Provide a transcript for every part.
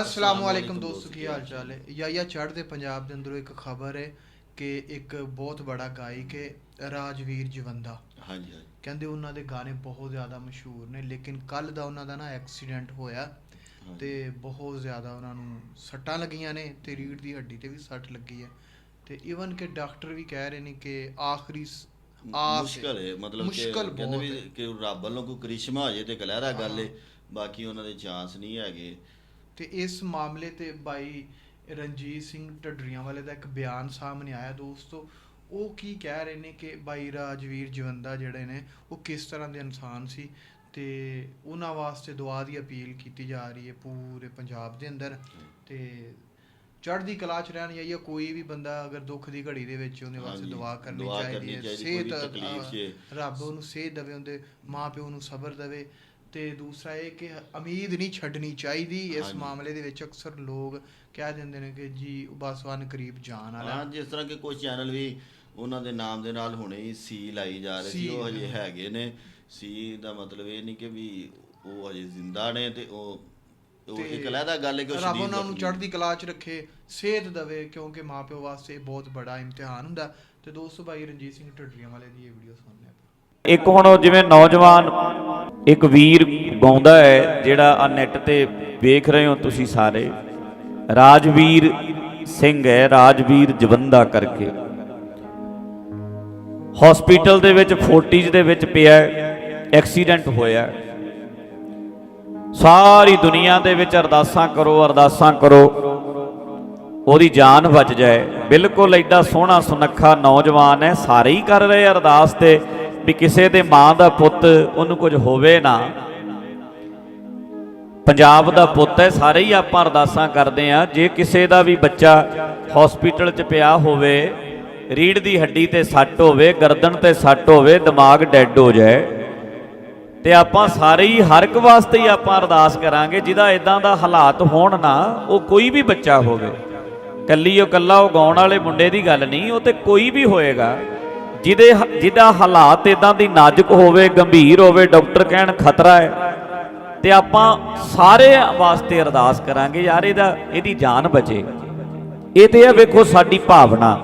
ਅਸਲਾਮ ਵਾਲੇਕਮ ਦੋਸਤੋ ਕੀ ਹਾਲ ਚਾਲ ਹੈ? ਯਾਇਆ ਚੜ੍ਹਦੇ ਪੰਜਾਬ ਦੇ ਅੰਦਰੋਂ ਇੱਕ ਖਬਰ ਹੈ ਕਿ ਇੱਕ ਬਹੁਤ ਬੜਾ ਗਾਇਕ ਹੈ ਰਾਜਵੀਰ ਜਵੰਦਾ। ਹਾਂਜੀ ਹਾਂਜੀ। ਕਹਿੰਦੇ ਉਹਨਾਂ ਦੇ ਗਾਣੇ ਬਹੁਤ ਜ਼ਿਆਦਾ ਮਸ਼ਹੂਰ ਨੇ ਲੇਕਿਨ ਕੱਲ ਦਾ ਉਹਨਾਂ ਦਾ ਨਾ ਐਕਸੀਡੈਂਟ ਹੋਇਆ ਤੇ ਬਹੁਤ ਜ਼ਿਆਦਾ ਉਹਨਾਂ ਨੂੰ ਸੱਟਾਂ ਲੱਗੀਆਂ ਨੇ ਤੇ ਰੀੜ ਦੀ ਹੱਡੀ ਤੇ ਵੀ ਸੱਟ ਲੱਗੀ ਹੈ। ਤੇ ਇਵਨ ਕਿ ਡਾਕਟਰ ਵੀ ਕਹਿ ਰਹੇ ਨੇ ਕਿ ਆਖਰੀ। ਮੁਸ਼ਕਲ ਹੈ ਮਤਲਬ ਕਿ ਕਹਿੰਦੇ ਵੀ। ਕਿ ਰੱਬ ਵੱਲੋਂ ਕੋਈ ਕ੍ਰਿਸ਼ਮਾ ਹੋ ਜੇ ਤੇ ਗਲਹਿਰਾ ਗੱਲ ਹੈ ਬਾਕੀ ਉਹਨਾਂ ਦੇ ਚਾਂਸ ਨਹੀਂ ਹੈਗੇ। ਤੇ ਇਸ ਮਾਮਲੇ ਤੇ ਬਾਈ ਰਣਜੀਤ ਸਿੰਘ ਢੱਡਰੀਆਂ ਵਾਲੇ ਦਾ ਇੱਕ ਬਿਆਨ ਸਾਹਮਣੇ ਆਇਆ ਦੋਸਤੋ। ਉਹ ਕੀ ਕਹਿ ਰਹੇ ਨੇ ਕਿ ਬਾਈ ਰਾਜਵੀਰ ਜਵੰਦਾ ਜਿਹੜੇ ਨੇ ਉਹ ਕਿਸ ਤਰ੍ਹਾਂ ਦੇ ਇਨਸਾਨ ਸੀ ਤੇ ਉਹਨਾਂ ਵਾਸਤੇ ਦੁਆ ਦੀ ਅਪੀਲ ਕੀਤੀ ਜਾ ਰਹੀ ਹੈ ਪੂਰੇ ਪੰਜਾਬ ਦੇ ਅੰਦਰ। ਤੇ ਚੜ੍ਹਦੀ ਕਲਾ ਚ ਰਹਿਣ ਜਾਂ ਕੋਈ ਵੀ ਬੰਦਾ ਅਗਰ ਦੁੱਖ ਦੀ ਘੜੀ ਦੇ ਵਿੱਚ ਉਹਦੇ ਵਾਸਤੇ ਦੁਆ ਕਰਨੀ ਚਾਹੀਦੀ ਹੈ। ਸਿਹਤ। ਰੱਬ ਉਹਨੂੰ ਸਿਹਤ ਦੇਵੇ ਉਹਦੇ ਮਾਂ ਪਿਓ ਨੂੰ ਸਬਰ ਦੇਵੇ। ਤੇ ਦੂਸਰਾ ਇਹ ਕਿ ਉਮੀਦ ਨਹੀਂ ਛੱਡਣੀ ਚਾਹੀਦੀ। ਇਸ। ਮਾਮਲੇ ਦੇ ਵਿੱਚ ਅਕਸਰ ਲੋਕ ਕਹਿ ਦਿੰਦੇ ਨੇ ਕਿ ਜੀ ਬਸ ਵਨ ਕਰੀਬ ਜਾਣ ਵਾਲਾ। ਹਾਂ ਜਿਸ ਤਰ੍ਹਾਂ ਕਿ ਕੁਝ ਚੈਨਲ ਵੀ ਉਹਨਾਂ ਦੇ ਨਾਮ ਦੇ ਨਾਲ ਹੁਣੇ ਹੀ ਸੀ ਲਾਈ ਜਾ ਰਹੇ ਸੀ ਉਹ ਹਜੇ ਹੈਗੇ ਨੇ। ਸੀ ਦਾ ਮਤਲਬ ਇਹ ਨਹੀਂ ਕਿ ਵੀ ਉਹ ਹਜੇ ਜ਼ਿੰਦਾ ਨੇ ਤੇ ਉਹ ਉਹ ਇੱਕ ਲਹਿਦਾ ਗੱਲ ਹੈ ਕਿ ਉਹ ਰੱਬ ਸ਼ਰੀਰ ਉਹਨਾਂ ਨੂੰ ਚੜ੍ਹਦੀ ਕਲਾ 'ਚ ਰੱਖੇ ਸਿਹਤ ਦੇਵੇ ਕਿਉਂਕਿ ਮਾਪਿਓ ਵਾਸਤੇ ਬਹੁਤ ਬੜਾ ਇਮਤਿਹਾਨ ਹੁੰਦਾ। ਤੇ ਦੋਸਤੋ ਭਾਈ ਰਣਜੀਤ ਸਿੰਘ ਢੱਡਰੀਆਂ ਵਾਲੇ ਦੀ ਇਹ ਵੀਡੀਓ ਸੁਣਨੇ ਆਪਾਂ। ਇੱਕ ਹੁਣ ਜਿਵੇਂ ਨੌਜਵਾਨ ਇੱਕ ਵੀਰ ਗਾਉਂਦਾ ਹੈ, ਜਿਹੜਾ ਆ ਨੈਟ ਤੇ ਵੇਖ ਰਹੇ ਹੋ ਤੁਸੀਂ ਸਾਰੇ। ਰਾਜਵੀਰ ਸਿੰਘ ਹੈ, ਰਾਜਵੀਰ ਜਵੰਦਾ ਕਰਕੇ। ਹਸਪੀਟਲ ਦੇ ਵਿੱਚ 40s ਦੇ ਵਿੱਚ ਪਿਆ ਐਕਸੀਡੈਂਟ ਹੋਇਆ ਸਾਰੀ ਦੁਨੀਆ ਦੇ ਵਿੱਚ ਅਰਦਾਸਾਂ ਕਰੋ ਅਰਦਾਸਾਂ ਕਰੋ। ਉਹਦੀ ਜਾਨ ਬਚ ਜਾਏ। ਬਿਲਕੁਲ ਐਡਾ ਸੋਹਣਾ ਸੁਨੱਖਾ ਨੌਜਵਾਨ ਹੈ, ਸਾਰੇ ਹੀ ਕਰ ਰਹੇ ਅਰਦਾਸ ਤੇ। ਵੀ ਕਿਸੇ ਦੇ ਮਾਂ ਦਾ ਪੁੱਤ ਉਹਨੂੰ ਕੁਝ ਹੋਵੇ ਨਾ। ਪੰਜਾਬ ਦਾ ਪੁੱਤ ਹੈ, ਸਾਰੇ ਹੀ ਆਪਾਂ ਅਰਦਾਸਾਂ ਕਰਦੇ ਆ ਜੇ ਕਿਸੇ ਦਾ ਵੀ ਬੱਚਾ ਹਸਪੀਟਲ 'ਚ ਪਿਆ ਹੋਵੇ ਰੀੜ ਦੀ ਹੱਡੀ ਤੇ ਸੱਟ ਹੋਵੇ, ਗਰਦਨ ਤੇ ਸੱਟ ਹੋਵੇ, ਦਿਮਾਗ ਡੈੱਡ ਹੋ ਜਾਏ, ਤੇ ਆਪਾਂ ਸਾਰੇ ਹੀ ਹਰ ਇੱਕ ਵਾਸਤੇ ਹੀ ਆਪਾਂ ਅਰਦਾਸ ਕਰਾਂਗੇ, ਜਿਹਦਾ ਇਦਾਂ ਦਾ ਹਾਲਾਤ ਹੋਣ ਨਾ, ਉਹ ਕੋਈ ਵੀ ਬੱਚਾ ਹੋਵੇ। ਕੱਲੀ ਉਹ ਕੱਲਾ ਉਹ ਗਾਉਣ ਵਾਲੇ ਮੁੰਡੇ ਦੀ ਗੱਲ ਨਹੀਂ, ਉਹ ਤੇ ਕੋਈ ਵੀ ਹੋਏਗਾ। ਜਿਹਦੇ ਹ- ਜਿਹਦਾ ਹਾਲਾਤ ਇਦਾਂ ਦੀ ਨਾਜ਼ੁਕ ਹੋਵੇ, ਗੰਭੀਰ ਹੋਵੇ, ਡਾਕਟਰ ਕਹਿਣ ਖਤਰਾ ਹੈ। ਤੇ ਆਪਾਂ ਸਾਰੇ ਵਾਸਤੇ ਅਰਦਾਸ ਕਰਾਂਗੇ, ਯਾਰ ਇਹਦਾ, ਇਹਦੀ ਜਾਨ ਬਚੇ। ਇਹ ਤੇ ਹੈ ਵੇਖੋ ਸਾਡੀ ਭਾਵਨਾ।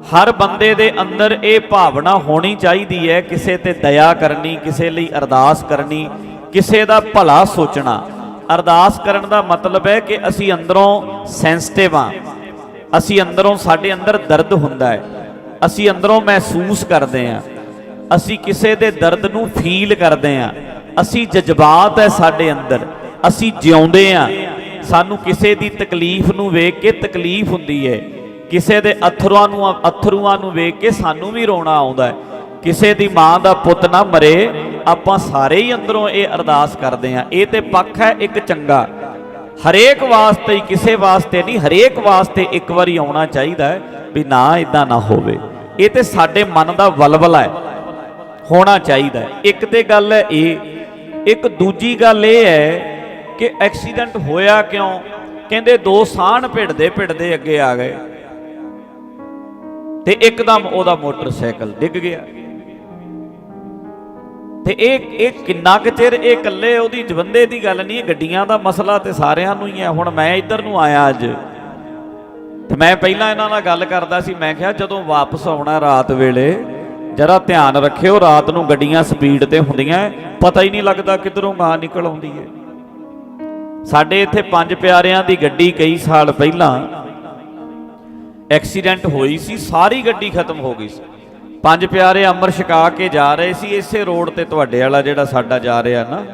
ਹਰ ਬੰਦੇ ਦੇ ਅੰਦਰ ਇਹ ਭਾਵਨਾ ਹੋਣੀ ਚਾਹੀਦੀ ਹੈ, ਕਿਸੇ ਤੇ ਦਇਆ ਕਰਨੀ, ਕਿਸੇ ਲਈ ਅਰਦਾਸ ਕਰਨੀ, ਕਿਸੇ ਦਾ ਭਲਾ ਸੋਚਣਾ। ਅਰਦਾਸ ਕਰਨ ਦਾ ਮਤਲਬ ਹੈ ਕਿ ਅਸੀਂ ਅੰਦਰੋਂ ਸੈਂਸਿਟਿਵ ਆ ਅਸੀਂ ਅੰਦਰੋਂ ਸਾਡੇ ਅੰਦਰ ਦਰਦ ਹੁੰਦਾ ਹੈ। ਅਸੀਂ ਅੰਦਰੋਂ ਮਹਿਸੂਸ ਕਰਦੇ ਆ ਅਸੀਂ ਕਿਸੇ ਦੇ ਦਰਦ ਨੂੰ ਫੀਲ ਕਰਦੇ ਆ ਅਸੀਂ ਜਜ਼ਬਾਤ ਹੈ ਸਾਡੇ ਅੰਦਰ। ਅਸੀਂ ਜਿਉਂਦੇ ਆ ਸਾਨੂੰ ਕਿਸੇ ਦੀ ਤਕਲੀਫ ਨੂੰ ਵੇਖ ਕੇ ਤਕਲੀਫ ਹੁੰਦੀ ਹੈ। ਕਿਸੇ ਦੇ ਅਥਰੂਆਂ ਨੂੰ ਅਥਰੂਆਂ ਨੂੰ ਵੇਖ ਕੇ ਸਾਨੂੰ ਵੀ ਰੋਣਾ ਆਉਂਦਾ ਹੈ। ਕਿਸੇ ਦੀ ਮਾਂ ਦਾ ਪੁੱਤ ਨਾ ਮਰੇ, ਆਪਾਂ ਸਾਰੇ ਹੀ ਅੰਦਰੋਂ ਇਹ ਅਰਦਾਸ ਕਰਦੇ ਆ ਇਹ ਤੇ ਪੱਖ ਹੈ ਇੱਕ ਚੰਗਾ। ਹਰੇਕ ਵਾਸਤੇ ਹੀ ਕਿਸੇ ਵਾਸਤੇ ਨਹੀਂ, ਹਰੇਕ ਵਾਸਤੇ ਇੱਕ ਵਾਰੀ ਆਉਣਾ ਚਾਹੀਦਾ ਹੈ ਵੀ ਨਾ ਇਦਾਂ ਨਾ ਹੋਵੇ। ਇਹ ਤੇ ਸਾਡੇ ਮਨ ਦਾ ਵਲਵਲਾ ਹੈ, ਹੋਣਾ ਚਾਹੀਦਾ ਇੱਕ ਤੇ ਗੱਲ ਹੈ ਇਹ, ਇੱਕ ਦੂਜੀ ਗੱਲ ਇਹ ਹੈ ਕਿ ਐਕਸੀਡੈਂਟ ਹੋਇਆ ਕਿਉਂ? ਕਹਿੰਦੇ ਦੋ ਸਾਹਣ ਭਿੜਦੇ ਭਿੜਦੇ ਅੱਗੇ ਆ ਗਏ। ਤੇ ਇੱਕਦਮ ਉਹਦਾ ਮੋਟਰਸਾਈਕਲ ਡਿੱਗ ਗਿਆ। ਤੇ ਇਹ ਇਹ ਕਿੰਨਾ ਕੁ ਚਿਰ ਇਹ ਇਕੱਲੇ ਉਹਦੀ ਜਵੰਦੇ ਦੀ ਗੱਲ ਨਹੀਂ ਇਹ ਗੱਡੀਆਂ ਦਾ ਮਸਲਾ ਤੇ ਸਾਰਿਆਂ ਨੂੰ ਹੀ ਹੈ। ਹੁਣ ਮੈਂ ਇੱਧਰ ਨੂੰ ਆਇਆ ਅੱਜ। ਤੇ ਮੈਂ ਪਹਿਲਾਂ ਇਹਨਾਂ ਨਾਲ ਗੱਲ ਕਰਦਾ ਸੀ, ਮੈਂ ਕਿਹਾ ਜਦੋਂ ਵਾਪਸ ਆਉਣਾ ਰਾਤ ਵੇਲੇ, ਜਰਾ ਧਿਆਨ ਰੱਖਿਓ, ਰਾਤ ਨੂੰ ਗੱਡੀਆਂ ਸਪੀਡ ਤੇ ਹੁੰਦੀਆਂ ਪਤਾ ਹੀ ਨਹੀਂ ਲੱਗਦਾ ਕਿੱਧਰੋਂ ਗਾਂ ਨਿਕਲ ਆਉਂਦੀ ਹੈ ਸਾਡੇ ਇੱਥੇ ਪੰਜ ਪਿਆਰਿਆਂ ਦੀ ਗੱਡੀ ਕਈ ਸਾਲ ਪਹਿਲਾਂ ਐਕਸੀਡੈਂਟ ਹੋਈ ਸੀ, ਸਾਰੀ ਗੱਡੀ ਖਤਮ ਹੋ ਗਈ ਸੀ। ਪੰਜ ਪਿਆਰੇ ਅੰਮ੍ਰਿਤ ਛਕਾ ਕੇ ਜਾ ਰਹੇ ਸੀ, ਇਸੇ ਰੋਡ ਤੇ ਤੁਹਾਡੇ ਵਾਲਾ ਜਿਹੜਾ ਸਾਡਾ ਜਾ ਰਿਹਾ ਨਾ,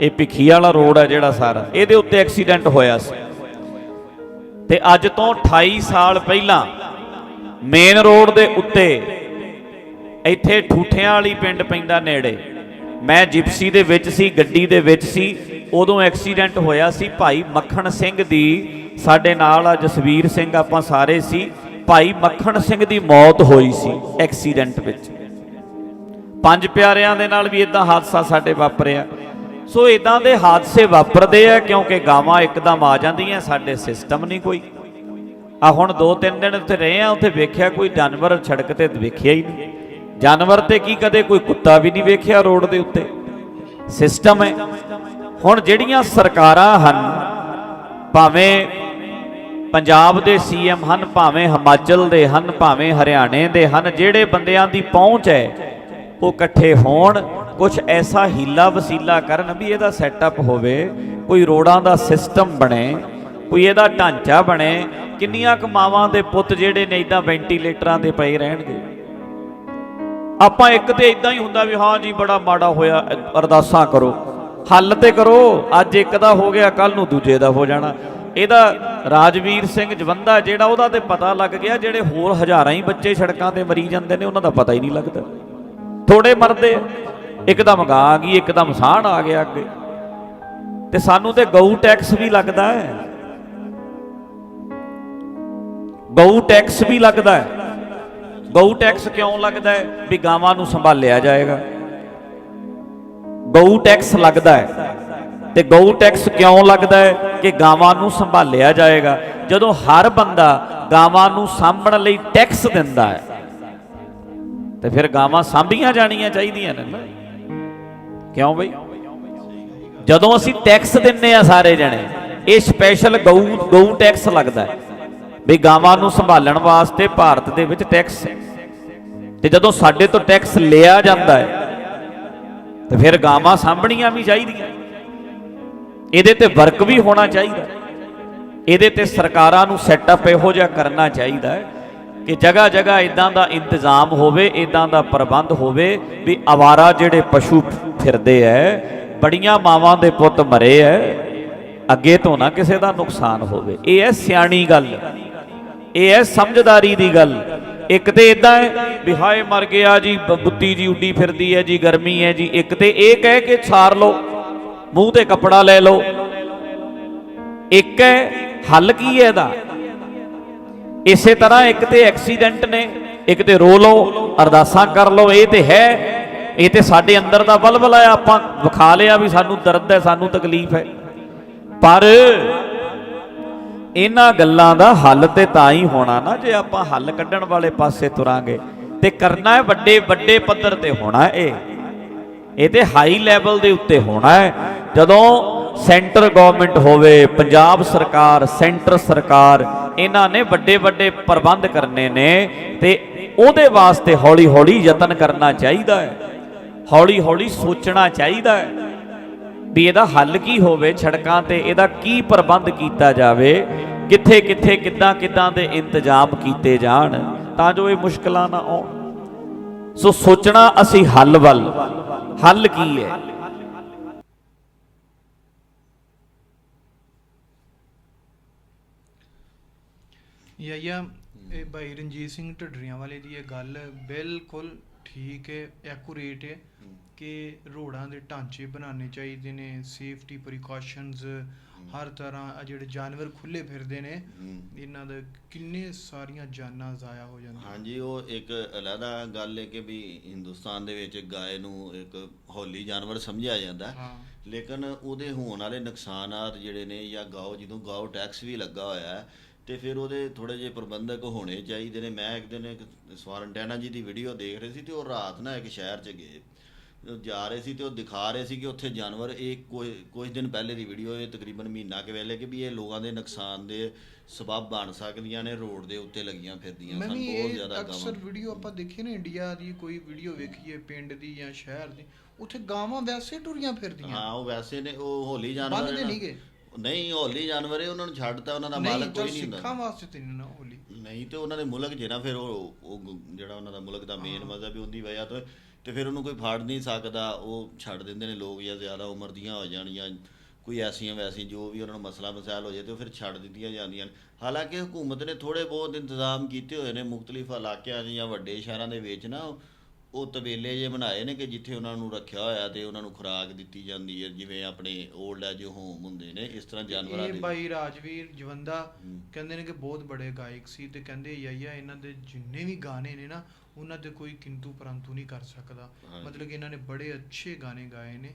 ਇਹ ਭਿੱਖੀ ਵਾਲਾ ਰੋਡ ਆ ਜਿਹੜਾ ਸਾਰਾ। ਇਹਦੇ ਉੱਤੇ ਐਕਸੀਡੈਂਟ ਹੋਇਆ ਸੀ। ਤੇ ਅੱਜ ਤੋਂ 28 ਸਾਲ ਪਹਿਲਾਂ ਮੇਨ ਰੋਡ ਦੇ ਉੱਤੇ ਇੱਥੇ ਠੂਠਿਆਂ ਵਾਲੀ ਪਿੰਡ ਪੈਂਦਾ ਨੇੜੇ। ਮੈਂ ਜਿਪਸੀ ਦੇ ਵਿੱਚ ਸੀ, ਗੱਡੀ ਦੇ ਵਿੱਚ ਸੀ, ਉਦੋਂ ਐਕਸੀਡੈਂਟ ਹੋਇਆ ਸੀ। ਭਾਈ ਮੱਖਣ ਸਿੰਘ ਦੀ ਸਾਡੇ ਨਾਲ ਆ ਜਸਵੀਰ ਸਿੰਘ, ਆਪਾਂ ਸਾਰੇ ਸੀ। ਭਾਈ ਮੱਖਣ ਸਿੰਘ ਦੀ ਮੌਤ ਹੋਈ ਸੀ ਐਕਸੀਡੈਂਟ ਵਿੱਚ। ਪੰਜ ਪਿਆਰਿਆਂ ਦੇ ਨਾਲ ਵੀ ਇਦਾਂ ਹਾਦਸਾ ਸਾਡੇ ਵਾਪਰਿਆ। ਸੋ ਇਦਾਂ ਦੇ ਹਾਦਸੇ ਵਾਪਰਦੇ ਆ ਕਿਉਂਕਿ ਗਾਵਾਂ ਇੱਕਦਮ ਆ ਜਾਂਦੀਆਂ, ਸਾਡੇ ਸਿਸਟਮ ਨਹੀਂ ਕੋਈ। ਆ ਹੁਣ ਦੋ ਤਿੰਨ ਦਿਨ ਉੱਥੇ ਰਹੇ ਆ, ਉੱਥੇ ਵੇਖਿਆ ਕੋਈ ਜਾਨਵਰ ਸੜਕ ਤੇ ਵੇਖਿਆ ਹੀ ਨਹੀਂ। ਜਾਨਵਰ ਤੇ ਕੀ ਕਦੇ ਕੋਈ ਕੁੱਤਾ ਵੀ ਨਹੀਂ ਵੇਖਿਆ ਰੋਡ ਦੇ ਉੱਤੇ। ਸਿਸਟਮ ਹੈ। ਹੁਣ ਜਿਹੜੀਆਂ ਸਰਕਾਰਾਂ ਹਨ, ਭਾਵੇਂ ਪੰਜਾਬ ਦੇ ਸੀਐਮ ਹਨ, ਭਾਵੇਂ ਹਿਮਾਚਲ ਦੇ ਹਨ, ਭਾਵੇਂ ਹਰਿਆਣੇ ਦੇ ਹਨ, ਜਿਹੜੇ ਬੰਦਿਆਂ ਦੀ ਪਹੁੰਚ ਹੈ, ਉਹ ਇਕੱਠੇ ਹੋਣ ਕੁਝ ਐਸਾ ਹੀਲਾ ਵਸੀਲਾ ਕਰਨ ਵੀ ਇਹਦਾ ਸੈਟਅਪ ਹੋਵੇ, ਕੋਈ ਰੋਡਾਂ ਦਾ ਸਿਸਟਮ ਬਣੇ, ਕੋਈ ਇਹਦਾ ਢਾਂਚਾ ਬਣੇ, ਕਿੰਨੀਆਂ ਕੁ ਮਾਵਾਂ ਦੇ ਪੁੱਤ ਜਿਹੜੇ ਨੇ ਇਦਾਂ ਵੈਂਟੀਲੇਟਰਾਂ ਤੇ ਪਏ ਰਹਿਣਗੇ। ਆਪਾਂ ਇੱਕ ਤੇ ਇਦਾਂ ਹੀ ਹੁੰਦਾ ਵੀ ਹਾਂ ਜੀ, ਬੜਾ ਮਾੜਾ ਹੋਇਆ, ਅਰਦਾਸਾਂ ਕਰੋ, ਹੱਲ ਤੇ ਕਰੋ, ਅੱਜ ਇੱਕ ਦਾ ਹੋ ਗਿਆ ਕੱਲ ਨੂੰ ਦੂਜੇ ਦਾ ਹੋ ਜਾਣਾ। ਇਹਦਾ ਰਾਜਵੀਰ ਸਿੰਘ ਜਵੰਦਾ ਜਿਹੜਾ ਉਹਦਾ ਤੇ ਪਤਾ ਲੱਗ ਗਿਆ, ਜਿਹੜੇ ਹੋਰ ਹਜ਼ਾਰਾਂ ਹੀ ਬੱਚੇ ਸੜਕਾਂ ਤੇ ਮਰੀ ਜਾਂਦੇ ਨੇ, ਉਹਨਾਂ ਦਾ ਪਤਾ ਹੀ ਨਹੀਂ ਲੱਗਦਾ। ਥੋੜੇ ਮਰਦੇ, ਇੱਕਦਮ ਗਾਂ ਆ ਗਈ, ਇੱਕਦਮ ਸਾਹਣ ਆ ਗਿਆ ਅੱਗੇ। ਤੇ ਸਾਨੂੰ ਤੇ ਗਊ ਟੈਕਸ ਵੀ ਲੱਗਦਾ ਹੈ। ਗਊ ਟੈਕਸ ਵੀ ਲੱਗਦਾ ਹੈ। ਗਊ ਟੈਕਸ ਕਿਉਂ ਲੱਗਦਾ ਹੈ? ਵੀ ਗਾਵਾਂ ਨੂੰ ਸੰਭਾਲਿਆ ਜਾਏਗਾ। ਗਊ ਟੈਕਸ ਲੱਗਦਾ ਹੈ। ਤੇ ਗਊ ਟੈਕਸ ਕਿਉਂ ਲੱਗਦਾ ਹੈ ਕਿ ਗਾਵਾਂ ਨੂੰ ਸੰਭਾਲਿਆ ਜਾਏਗਾ? ਜਦੋਂ ਹਰ ਬੰਦਾ ਗਾਵਾਂ ਨੂੰ ਸਾਂਭਣ ਲਈ ਟੈਕਸ ਦਿੰਦਾ ਹੈ, ਤੇ ਫਿਰ ਗਾਵਾਂ ਸਾਂਭੀਆਂ ਜਾਣੀਆਂ ਚਾਹੀਦੀਆਂ ਨੇ ਕਿਉਂ ਬਈ? ਜਦੋਂ ਅਸੀਂ ਟੈਕਸ ਦਿੰਨੇ ਆ ਸਾਰੇ ਜਣੇ, ਇਹ ਸਪੈਸ਼ਲ ਗਊ ਗਊ ਟੈਕਸ ਲੱਗਦਾ ਹੈ ਵੀ ਗਾਵਾਂ ਨੂੰ ਸੰਭਾਲਣ ਵਾਸਤੇ ਭਾਰਤ ਦੇ ਵਿੱਚ ਟੈਕਸ ਹੈ। ਤੇ ਜਦੋਂ ਸਾਡੇ ਤੋਂ ਟੈਕਸ ਲਿਆ ਜਾਂਦਾ ਹੈ, ਤੇ ਫਿਰ ਗਾਵਾਂ ਸਾਂਭਣੀਆਂ ਵੀ ਚਾਹੀਦੀਆਂ। ਇਹਦੇ ਤੇ ਵਰਕ ਵੀ ਹੋਣਾ ਚਾਹੀਦਾ। ਇਹਦੇ ਤੇ ਸਰਕਾਰਾਂ ਨੂੰ ਸੈਟਅਪ ਇਹੋ ਜਿਹਾ ਕਰਨਾ ਚਾਹੀਦਾ ਹੈ ਕਿ ਜਗ੍ਹਾ ਜਗ੍ਹਾ ਇਦਾਂ ਦਾ ਇੰਤਜ਼ਾਮ ਹੋਵੇ ਇਦਾਂ ਦਾ ਪ੍ਰਬੰਧ ਹੋਵੇ ਵੀ ਆਵਾਰਾ ਜਿਹੜੇ ਪਸ਼ੂ ਫਿਰਦੇ ਐ, ਬੜੀਆਂ ਮਾਵਾਂ ਦੇ ਪੁੱਤ ਮਰੇ ਐ, ਅੱਗੇ ਤੋਂ ਨਾ ਕਿਸੇ ਦਾ ਨੁਕਸਾਨ ਹੋਵੇ। ਇਹ ਹੈ ਸਿਆਣੀ ਗੱਲ, ਇਹ ਹੈ ਸਮਝਦਾਰੀ ਦੀ ਗੱਲ। ਇੱਕ ਤੇ ਇਦਾਂ ਹੈ ਵੀ ਹਾਏ ਮਰ ਗਿਆ ਜੀ ਬ- ਬੁੱਤੀ ਜੀ ਉੱਡੀ ਫਿਰਦੀ ਹੈ ਜੀ, ਗਰਮੀ ਹੈ ਜੀ। ਇੱਕ ਤੇ ਇਹ ਕਹਿ ਕੇ ਛਾਰ ਲਓ। ਮੂੰਹ ਤੇ ਕੱਪੜਾ ਲੈ ਲਓ। ਇੱਕ ਹੈ, ਹੱਲ ਕੀ ਹੈ ਇਹਦਾ? ਇਸੇ ਤਰ੍ਹਾਂ ਇੱਕ ਤੇ ਐਕਸੀਡੈਂਟ ਨੇ, ਇੱਕ ਤੇ ਰੋ ਲਓ, ਅਰਦਾਸਾਂ ਕਰ ਲਓ, ਇਹ ਤੇ ਹੈ। ਇਹ ਤੇ ਸਾਡੇ ਅੰਦਰ ਦਾ ਬਲਬਲ ਆ, ਆਪਾਂ ਵਿਖਾ ਲਿਆ ਵੀ ਸਾਨੂੰ ਦਰਦ ਹੈ, ਸਾਨੂੰ ਤਕਲੀਫ ਹੈ। ਪਰ ਇਹਨਾਂ ਗੱਲਾਂ ਦਾ ਹੱਲ ਤੇ ਤਾਂ ਹੀ ਹੋਣਾ ਨਾ, ਜੇ ਆਪਾਂ ਹੱਲ ਕੱਢਣ ਵਾਲੇ ਪਾਸੇ ਤੁਰਾਂਗੇ। ਤੇ ਕਰਨਾ ਹੈ ਵੱਡੇ ਵੱਡੇ ਪੱਧਰ ਤੇ ਹੋਣਾ ਇਹ। ਇਹ ਤੇ ਹਾਈ ਲੈਵਲ ਦੇ ਉੱਤੇ ਹੋਣਾ ਹੈ। ਜਦੋਂ ਸੈਂਟਰ ਗਵਰਨਮੈਂਟ ਹੋਵੇ, ਪੰਜਾਬ ਸਰਕਾਰ ਸੈਂਟਰ ਸਰਕਾਰ, ਇਹਨਾਂ ਨੇ ਵੱਡੇ ਵੱਡੇ ਪ੍ਰਬੰਧ ਕਰਨੇ ਨੇ ਤੇ ਉਹਦੇ ਵਾਸਤੇ ਹੌਲੀ ਹੌਲੀ ਯਤਨ ਕਰਨਾ ਚਾਹੀਦਾ ਹੈ। ਹੌਲੀ ਹੌਲੀ ਸੋਚਣਾ ਚਾਹੀਦਾ ਹੈ ਵੀ ਇਹਦਾ ਹੱਲ ਕੀ ਹੋਵੇ ਸੜਕਾਂ ਤੇ, ਇਹਦਾ ਕੀ ਪ੍ਰਬੰਧ ਕੀਤਾ ਜਾਵੇ ਕਿੱਥੇ ਕਿੱਥੇ ਕਿੱਦਾਂ ਕਿੱਦਾਂ ਦੇ ਇੰਤਜ਼ਾਮ ਕੀਤੇ ਜਾਣ, ਤਾਂ ਜੋ ਇਹ ਮੁਸ਼ਕਲਾਂ ਨਾ ਆਉਣ। ਸੋ ਸੋਚਣਾ ਅਸੀਂ ਹੱਲ ਵੱਲ। ਹੱਲ ਕੀ ਹੈ? ਯਾਇਆ ਇਹ ਭਾਈ ਰਣਜੀਤ ਸਿੰਘ ਢੱਡਰੀਆਂ ਵਾਲੇ ਦੀ ਇਹ ਗੱਲ ਬਿਲਕੁਲ ਠੀਕ ਹੈ ਐਕੂਰੇਟ ਹੈ ਕਿ ਰੋਡਾਂ ਦੇ ਢਾਂਚੇ ਬਣਾਉਣੇ ਚਾਹੀਦੇ ਨੇ ਸੇਫਟੀ ਪ੍ਰੀਕਾਸ਼ਨਸ ਹਰ ਤਰ੍ਹਾਂ ਆਹ ਜਿਹੜੇ ਜਾਨਵਰ ਖੁੱਲੇ ਫਿਰਦੇ ਨੇ। ਇਹਨਾਂ ਦਾ ਕਿੰਨੇ ਸਾਰੀਆਂ ਜਾਨਾਂ ਜ਼ਾਇਆ ਹੋ ਜਾਂਦੀਆਂ। ਹਾਂਜੀ ਉਹ ਇੱਕ ਅਲੱਗਾ ਗੱਲ ਹੈ ਕਿ ਵੀ ਹਿੰਦੁਸਤਾਨ ਦੇ ਵਿੱਚ ਗਾਏ ਨੂੰ ਇੱਕ ਹੌਲੀ ਜਾਨਵਰ ਸਮਝਿਆ ਜਾਂਦਾ। ਲੇਕਿਨ ਉਹਦੇ ਹੋਣ ਵਾਲੇ ਨੁਕਸਾਨਾਤ ਜਿਹੜੇ ਨੇ ਜਾਂ ਗਾਓ ਜਦੋਂ ਗਾਓ ਟੈਕਸ ਵੀ ਲੱਗਾ ਹੋਇਆ ਹੈ ਤੇ ਫਿਰ ਉਹਦੇ ਥੋੜੇ ਜਿਹੇ ਪ੍ਰਬੰਧਕ ਹੋਣੇ ਚਾਹੀਦੇ ਨੇ। ਮੈਂ ਇੱਕ ਦਿਨ ਇੱਕ ਸਵਾਰੰਟੈਨਾ ਜੀ ਦੀ ਵੀਡੀਓ ਦੇਖ ਰਹੀ ਸੀ ਤੇ ਉਹ ਰਾਤ ਨਾ ਇੱਕ ਸ਼ਹਿਰ 'ਚ ਗਏ। ਜਾ ਰਹੇ ਸੀ ਤੇ ਉਹ ਦਿਖਾ ਰਹੇ ਸੀ ਕਿ ਉੱਥੇ ਜਾਨਵਰ ਇਹ ਕੋਈ ਕੁਝ ਦਿਨ ਪਹਿਲੇ ਦੀ ਵੀਡੀਓ ਇਹ ਤਕਰੀਬਨ ਮਹੀਨਾ ਕੇ ਵੇਲੇ ਕਿ ਵੀ ਇਹ ਲੋਕਾਂ ਦੇ ਨੁਕਸਾਨ ਦੇ ਸਬਬ ਬਣ ਸਕਦੀਆਂ ਨੇ ਰੋਡ ਦੇ ਉੱਤੇ ਲੱਗੀਆਂ ਫਿਰਦੀਆਂ ਸਨ ਬਹੁਤ ਜ਼ਿਆਦਾ ਅਕਸਰ ਗਾਵਾਂ ਵੀਡੀਓ ਆਪਾਂ ਦੇਖੀ ਨਾ ਇੰਡੀਆ ਦੀ ਕੋਈ ਵੀਡੀਓ ਵੇਖੀਏ ਪਿੰਡ ਦੀ ਜਾਂ ਸ਼ਹਿਰ ਦੀ ਉੱਥੇ ਗਾਵਾਂ ਵੈਸੇ ਟੁਰੀਆਂ ਫਿਰਦੀਆਂ ਹਾਂ ਉਹ ਵੈਸੇ ਨੇ ਉਹ ਹੋਲੀ ਜਾਨਵਰ ਬੰਨ੍ਹਦੇ ਹੈ ਨਾ। ਨੀ ਗੇ। ਨਹੀਂ ਹੋਲੀ ਜਾਨਵਰ ਹੈ ਉਹਨਾਂ ਨੂੰ ਛੱਡਤਾ ਉਹਨਾਂ ਦਾ ਮਾਲਕ ਕੋਈ ਨਹੀਂ ਸਿੱਖਾਂ ਹੁੰਦਾ ਵਾਸਤੇ ਤੇ ਨਾ ਹੋਲੀ ਨਹੀਂ ਤੇ ਉਹਨਾਂ ਦੇ ਮੁਲਕ ਜੇ ਨਾ ਫਿਰ ਉਹ ਜਿਹੜਾ ਉਹਨਾਂ ਦਾ ਮੁਲਕ ਦਾ ਮੇਨ ਮਜ਼ਹਬ ਹੈ ਉਹਦੀ ਵਜ੍ਹਾ ਤੋਂ ਤੇ ਫਿਰ ਉਹਨੂੰ ਕੋਈ ਫੜ ਨਹੀਂ ਸਕਦਾ, ਉਹ ਛੱਡ ਦਿੰਦੇ ਨੇ ਲੋਕ ਜਾਂ ਜ਼ਿਆਦਾ ਉਮਰ ਦੀਆਂ ਹੋ ਜਾਣੀਆਂ, ਕੋਈ ਐਸੀਆਂ ਵੈਸੀਆਂ ਜੋ ਵੀ ਉਹਨਾਂ ਨੂੰ ਮਸਲਾ ਮਸਾਇਲ ਹੋ ਜਾਏ ਤੇ ਉਹ ਫਿਰ ਛੱਡ ਦਿੱਤੀਆਂ ਜਾਂਦੀਆਂ ਨੇ। ਹਾਲਾਂਕਿ ਹਕੂਮਤ ਨੇ ਥੋੜੇ ਬਹੁਤ ਇੰਤਜ਼ਾਮ ਕੀਤੇ ਹੋਏ ਨੇ ਮੁxtਲਿਫ ਇਲਾਕਿਆਂ 'ਚ ਜਾਂ ਵੱਡੇ ਸ਼ਹਿਰਾਂ ਦੇ ਵਿੱਚ ਨਾ ਉਹ ਤਬੇਲੇ ਜੇ ਬਣਾਏ ਨੇ ਕਿ ਜਿੱਥੇ ਉਹਨਾਂ ਨੂੰ ਰੱਖਿਆ ਹੋਇਆ ਤੇ ਉਹਨਾਂ ਨੂੰ ਖੁਰਾਕ ਦਿੱਤੀ ਜਾਂਦੀ ਹੈ ਜਿਵੇਂ ਆਪਣੇ 올ਡ ਐਜ ਹੋਮ ਹੁੰਦੇ ਨੇ ਇਸ ਤਰ੍ਹਾਂ ਜਾਨਵਰਾਂ ਇਹ ਦੇ ਬਾਈ ਰਾਜਵੀਰ ਜਵੰਦਾ। ਕਹਿੰਦੇ ਨੇ ਕਿ ਬਹੁਤ ਬੜੇ ਗਾਇਕ ਸੀ ਤੇ ਕਹਿੰਦੇ ਯਾਇਆ ਇਹਨਾਂ ਦੇ ਜਿੰਨੇ ਵੀ ਗਾਣੇ ਨੇ ਨਾ ਉਹਨਾਂ ਦੇ ਕੋਈ ਕਿੰਤੂ ਪਰੰਤੂ ਨਹੀਂ ਕਰ ਸਕਦਾ। ਮਤਲਬ ਕਿ ਇਹਨਾਂ ਨੇ ਬੜੇ ਅੱਛੇ ਗਾਣੇ ਗਾਏ ਨੇ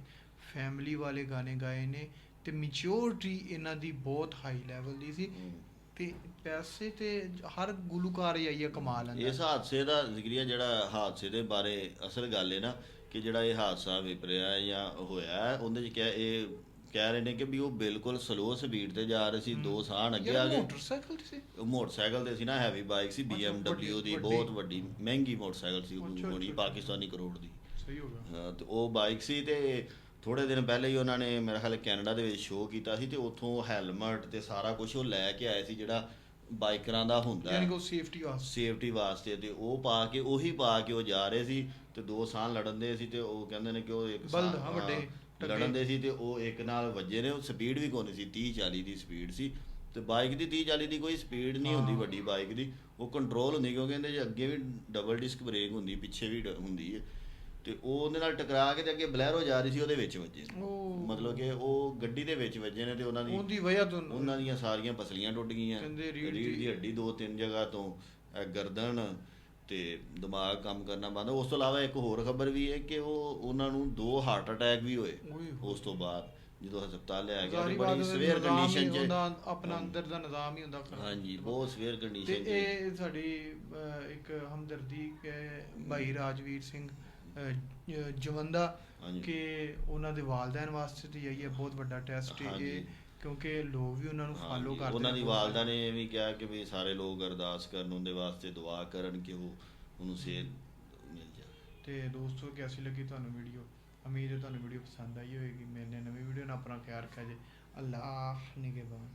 ਫੈਮਿਲੀ ਵਾਲੇ ਗਾਣੇ ਗਾਏ ਨੇ ਤੇ ਮੈਚਿਓਰਿਟੀ ਇਹਨਾਂ ਦੀ ਬਹੁਤ ਹਾਈ ਲੈਵਲ ਦੀ ਸੀ। ਤੇ ਪੈਸੇ ਤੇ ਹਰ ਗੁਲੂਕਾਰ ਯਾਇਆ ਕਮਾ ਲੈਂਦਾ। ਇਸ ਹਾਦਸੇ ਦਾ ਜ਼ਿਕਰੀਆ ਜਿਹੜਾ ਹਾਦਸੇ ਦੇ ਬਾਰੇ ਅਸਲ ਗੱਲ ਹੈ ਨਾ ਕਿ ਜਿਹੜਾ ਇਹ ਹਾਦਸਾ ਵਾਪਰਿਆ ਹੈ ਜਾਂ ਹੋਇਆ ਹੈ, ਉਹਦੇ ਚ ਕਿਹਾ ਇਹ ਕਹਿ ਰਹੇ ਨੇ ਕਿ ਵੀ ਉਹ ਬਿਲਕੁਲ ਸਲੋ ਸਪੀਡ ਤੇ ਜਾ ਰਹੇ ਸੀ ਦੋ ਸਾਹ ਅੱਗੇ ਆ ਗਏ ਮੋਟਰਸਾਈਕਲ ਤੇ ਸੀ? ਉਹ ਮੋਟਰਸਾਈਕਲ ਤੇ ਸੀ ਨਾ ਹੈਵੀ ਬਾਈਕ ਸੀ BMW ਦੀ ਬਹੁਤ ਵੱਡੀ ਮਹਿੰਗੀ ਮੋਟਰਸਾਈਕਲ ਸੀ ਉਹ ਬੜੀ। ਪਾਕਿਸਤਾਨੀ ਕਰੋੜ ਦੀ। ਸਹੀ ਹੋ ਗਿਆ। ਹਾਂ, ਤੇ ਉਹ ਬਾਈਕ ਸੀ ਤੇ ਥੋੜੇ ਦਿਨ ਪਹਿਲੇ ਹੀ ਉਹਨਾਂ ਨੇ ਮੇਰੇ ਖਿਆਲ ਕੈਨੇਡਾ ਦੇ ਵਿੱਚ ਸ਼ੋਅ ਕੀਤਾ ਸੀ ਤੇ ਉੱਥੋਂ ਹੈਲਮਟ ਤੇ ਸਾਰਾ ਕੁਝ ਉਹ ਲੈ ਕੇ ਆਏ ਸੀ ਜਿਹੜਾ ਬਾਈਕਰਾਂ ਦਾ ਹੁੰਦਾ ਯਾਨੀ ਕਿ ਉਹ ਸੇਫਟੀ ਵਾਸਤੇ ਸੇਫਟੀ ਵਾਸਤੇ ਤੇ ਉਹ ਪਾ ਕੇ ਉਹੀ ਪਾ ਕੇ ਉਹ ਜਾ ਰਹੇ ਸੀ ਤੇ ਦੋ ਸਾਹ ਲੜਨ ਦੇ ਸੀ ਤੇ ਉਹ ਕਹਿੰਦੇ ਨੇ ਕਿ ਉਹ ਇੱਕ ਬਲਦ, ਸਾਹ- ਹਾਂ, ਵੱਡੇ। ਲੜਨ ਦੇ ਸੀ ਤੇ ਉਹ ਇੱਕ ਨਾਲ ਵੱਜੇ ਨੇ ਉਹ ਸਪੀਡ ਵੀ ਕੋਈ ਨਹੀਂ ਸੀ 30 40 ਦੀ ਸਪੀਡ ਸੀ ਤੇ ਬਾਈਕ ਦੀ 30 40 ਦੀ ਕੋਈ ਸਪੀਡ ਨਹੀਂ ਹੁੰਦੀ। ਵੱਡੀ ਬਾਈਕ ਦੀ ਉਹ ਕੰਟਰੋਲ ਹੁੰਦੀ ਕਿਉਂਕਿ ਇਹਦੇ 'ਚ ਅੱਗੇ ਵੀ ਡਬਲ ਡਿਸਕ ਬ੍ਰੇਕ ਹੁੰਦੀ ਪਿੱਛੇ ਵੀ ਹੁੰਦੀ ਹੈ ਤੇ ਉਹ ਉਹਦੇ ਨਾਲ ਟਕਰਾ ਕੇ ਤੇ ਅੱਗੇ ਬਲੈਰੋ ਜਾ ਰਹੀ ਸੀ ਉਹਦੇ ਵਿੱਚ ਵੱਜੇ ਨੇ। ਉਹ ਮਤਲਬ ਕਿ ਉਹ ਗੱਡੀ ਦੇ ਵਿੱਚ ਵੱਜੇ ਨੇ ਤੇ ਉਹਨਾਂ ਦੀ ਉਹਦੀ ਵਜ੍ਹਾ ਤੋਂ ਉਹਨਾਂ ਦੀਆਂ ਸਾਰੀਆਂ ਪਸਲੀਆਂ ਟੁੱਟ ਗਈਆਂ। ਕਹਿੰਦੇ ਰੀੜ੍ਹ ਦੀ- ਦੀ ਹੱਡੀ ਦੋ ਤਿੰਨ ਜਗ੍ਹਾ ਤੋਂ ਇਹ ਗਰਦਨ ਤੇ ਦਿਮਾਗ ਕੰਮ ਕਰਨਾ ਬੰਦ। ਉਸ ਤੋਂ ਇਲਾਵਾ ਇੱਕ ਹੋਰ ਖਬਰ ਵੀ ਹੈ ਕਿ ਉਹ ਉਹਨਾਂ ਨੂੰ ਦੋ ਹਾਰਟ ਅਟੈਕ ਵੀ ਹੋਏ ਓਏ ਹੋਏ। ਉਸ ਤੋਂ ਬਾਅਦ ਜਦੋਂ ਹਸਪਤਾਲ ਲਿਆ ਗਿਆ ਜ਼ਾਹਰੀ ਤੇ ਬਾਤ ਬੜੀ ਹੈ, ਸਵੇਅਰ ਨਿਜ਼ਾਮ ਹੀ ਕੰਡੀਸ਼ਨ 'ਚ ਆਪਣਾ ਅੰਦਰ ਦਾ ਨਿਜ਼ਾਮ ਹੀ ਹੁੰਦਾ ਖਰਾਬ। ਹਾਂਜੀ ਬਹੁਤ ਸਵੇਅਰ ਤੇ ਕੰਡੀਸ਼ਨ 'ਚ ਇਹ ਸਾਡੀ ਅਹ, ਇੱਕ ਹਮਦਰਦੀ ਕਿ ਭਾਈ ਰਾਜਵੀਰ ਸਿੰਘ ਜਵੰਦਾ ਹਾਂਜੀ। ਕਿ ਉਹਨਾਂ ਦੇ ਵਾਲਦੈਨ ਵਾਸਤੇ ਤੇ ਇਹ ਬਹੁਤ ਵੱਡਾ ਟੈਸਟ ਹੈ ਹਾਂਜੀ। ਇਹ ਕਿਉਂਕਿ ਲੋਕ ਵੀ ਉਹਨਾਂ ਨੂੰ ਫਾਲੋ ਹਾਂਜੀ, ਕਰਦੇ ਉਹਨਾਂ ਨੇ ਦੀ ਬਹੁਤ ਵਾਲਦਾ। ਨੇ ਇਹ ਵੀ ਕਿਹਾ ਕਿ ਵੀ ਸਾਰੇ ਲੋਕ ਅਰਦਾਸ ਕਰਨ ਉਹਦੇ ਵਾਸਤੇ ਦੁਆ ਕਰਨ ਕਿ ਉਹ ਉਹਨੂੰ ਸਿਹਤ ਮਿਲ ਜਾਵੇ ਤੇ ਦੋਸਤੋ ਕੈਸੀ ਲੱਗੀ ਤੁਹਾਨੂੰ ਵੀਡੀਓ ਉਮੀਦ ਹੈ ਤੁਹਾਨੂੰ ਵੀਡੀਓ ਪਸੰਦ ਆਈ ਹੋਵੇਗੀ ਮੇਰੇ ਨਵੀਂ ਵੀਡੀਓ ਨਾਲ ਆਪਣਾ ਖਿਆਲ ਰੱਖਿਆ ਜੇ ਅੱਲਾਹ ਨਿਗਹਿਬਾਨ